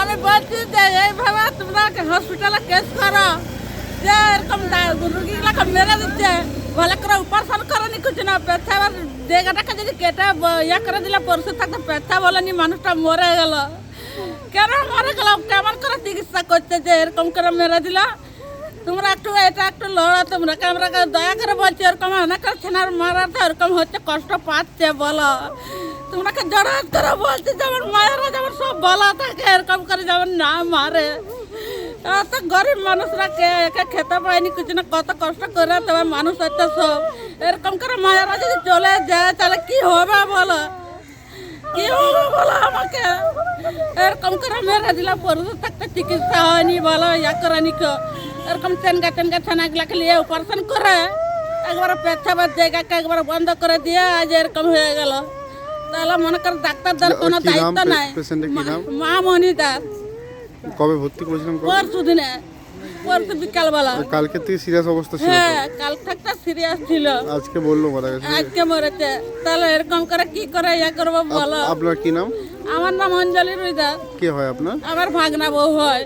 আমি বলছি যে এইভাবে তোমরা হসপিটালে কেস করো? যে এরকম রুগীগুলাকে মেরে দিচ্ছে। ভালো করে উপার্জন করেনি কিছু না পেছাবার জায়গাটাকে যদি কেটে ইয়ে করে দিলে পরিষদ থাকতে পেছা বলেনি মানুষটা মরে গেল। কেন মরে গেল? কেমন করে চিকিৎসা করছে যে এরকম করে মেরে দিল? তোমরা একটু এটা একটু লড়া তোমরা আমরা দয়া করে বলছি, এরকম অনেক ছেনার মারা তো এরকম হচ্ছে, কষ্ট পাচ্ছে বলো। তোমরাকে জড়াত করে বলছি যেমন মায়েরা যেমন বলা থাকে, এরকম করে যেমন না মারে। এত গরিব মানুষরা কে, একে খেতে পায়নি, কিছু না, কত কষ্ট করে তবে মানুষ হচ্ছে সব এরকম করে মায়েরা যদি চলে যায়, তাহলে কি হবে বলো? কি হবে বলো আমাকে? এরকম করে মেরে দিলাম পরিষদ থাকতে চিকিৎসা হয়নি বলো, ইয়া করেনি কেউ এরকম চেনগা চেনগা ছানাগুলাকে নিয়ে অপারেশন করে, একবার পেছাবার জায়গাকে একবার বন্ধ করে দিয়ে, আজ এরকম হয়ে গেল। তাহলে মনে কর ডাক্তারদের কোনো দায়িত্ব নাই। মা মনি দাস কবে ভর্তি করেছিলাম? পরশু দিনে। পরশু বিকালবেলা। কালকে থেকে সিরিয়াস অবস্থা ছিল? হ্যাঁ কাল থাকতে সিরিয়াস ছিল। আজকে বলল মারা গেছে। আজকে মরেছে। তাহলে এরকম করে কি করে ইয়া করব বলো? আপনার কি নাম? আমার নাম অঞ্জলি রুইদাস কি হয় আপনার? আমার ভাগনা বউ হয়।